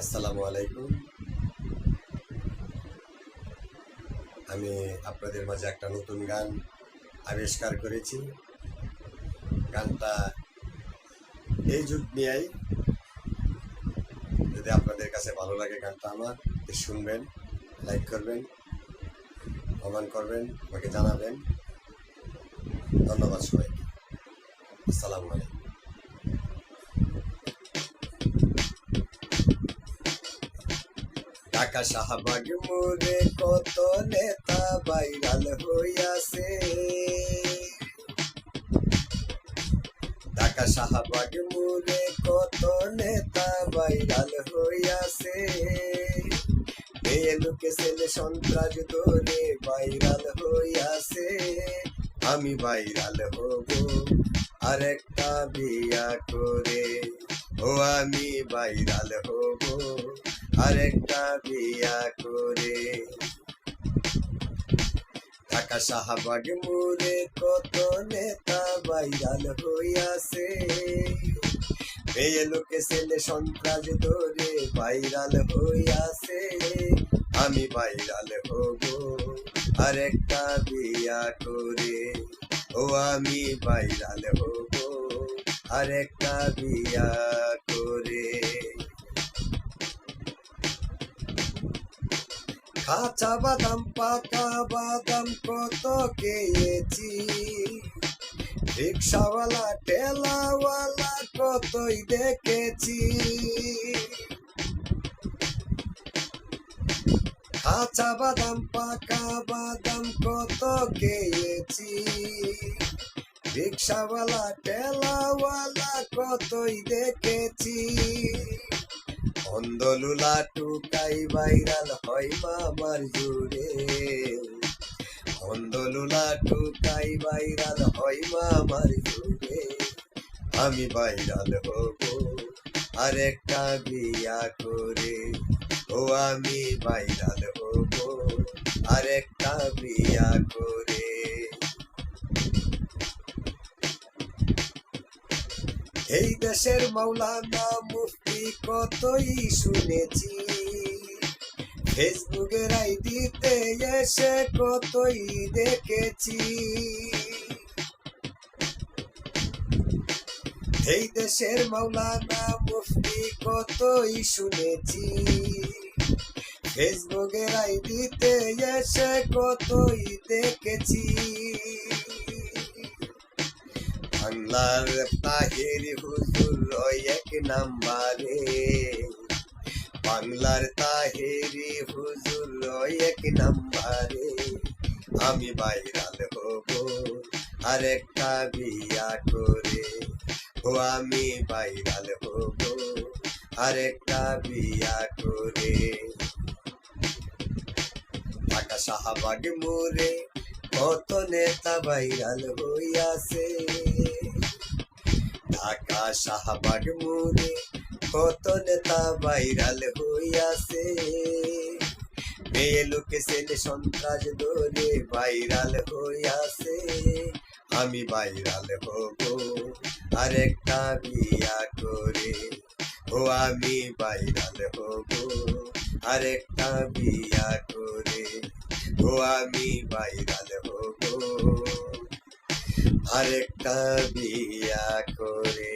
আসসালামু আলাইকুম। আমি আপনাদের মাঝে একটা নতুন গান আবিষ্কার করেছি। গানটা এই যুগ নিয়েই। যদি আপনাদের কাছে ভালো লাগে গানটা আমার শুনবেন, লাইক করবেন, কমেন্ট করবেন, আমাকে জানাবেন। ধন্যবাদ সবাইকে। আসসালামু আলাইকুম। ঢাকা শাহবাগ মোড়ে কত নেতা বাইরাল হইয়াছে। ঢাকা শাহবাগ মোড়ে কত নেতা বাইরাল হইয়াছে। মেয়ে লোকে ছেলে সন্ত্রাস ধরে বাইরাল হইয়াছে। আমি বাইরাল হব আরেকটা বিয়া করে। ও আমি বাইরাল হব। আরেকটা বিয়া করে। ঢাকা শাহবাগ মোড়ে কত নেতা বাইরাল হইয়াছে। মেয়ে লোকে ছেলে সন্ত্রাস ধরে বাইরাল হইয়াছে। আমি বাইরাল হব। আরেকটা বিয়া করে। ও আমি বাইরাল হব। আরেকটা বিয়া করে। কাঁচা বাদাম, পাকা বাদাম কত খেয়েছি। রিক্সাওয়ালা, ঠেলাওয়ালা কতই দেখেছি। কাঁচা বাদাম, পাকা বাদাম কত খেয়েছি। রিক্সাওয়ালা, ঠেলাওয়ালা কতই দেখেছি। অন্ধলুলা টুকাই বাইরাল হয় মামার জুড়ে। অন্ধলুলা টুকাই বাইরাল হয় মামার জুড়ে। আমি বাইরাল হব, আরেকটা বিয়া করে। ও, আমি বাইরাল হব, আরেকটা বিয়া করে। এই দেশের মৌলানা মুফতি কতই শুনেছি। ফেসবুকের আইডিতে এসে কতই দেখেছি। এই দেশের মৌলানা মুফতি কতই শুনেছি। ফেসবুকের আইডিতে এসে কতই দেখেছি। বাংলার তাহির হুজুর এক নাম্বারে। বাংলার তাহিরি হুজুর এক নাম্বারে। আমি বাইরাল হব, আরেকটা বিয়া করে। ও আমি বাইরাল হব, আরেকটা বিয়া করে। ঢাকা শাহবাগ মোড়ে কত নেতা বাইরাল হইয়াছে। ঢাকা শাহবাগ মোড়ে কত নেতা বাইরাল হইয়াছে। মেয়ে লোকে ছেলে সন্ত্রাস ধরে বাইরাল হইয়াছে। আমি বাইরাল হব, আরেকটা বিয়া করে। ও, আমি বাইরাল হব, আরেকটা বিয়া করে। ও, আমি বাইরাল হব। আরেকটা বিয়া করে।